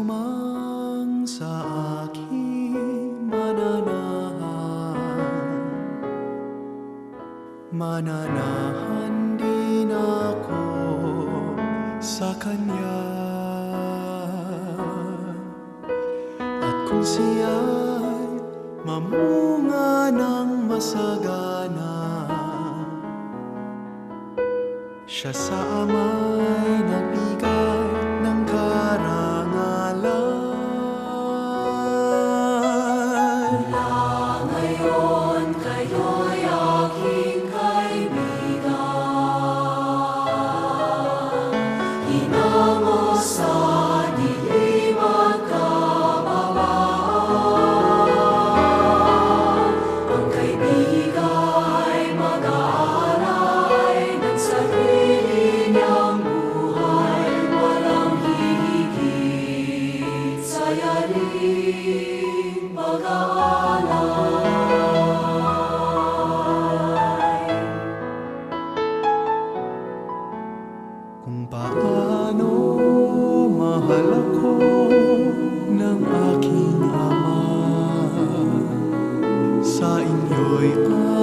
mang sa aking mananahan. Mananahan din sa Kanya. At kung siya'y mamunga ng masagana Siya sa ama'y Namo Kung paano mahal ako ng aking ama. Sa inyo'y pangalaman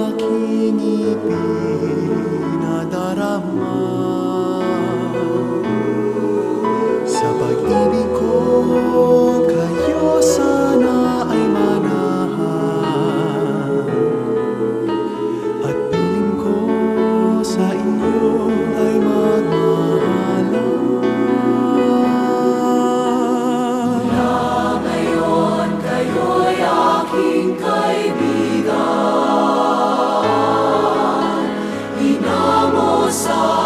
so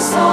soul.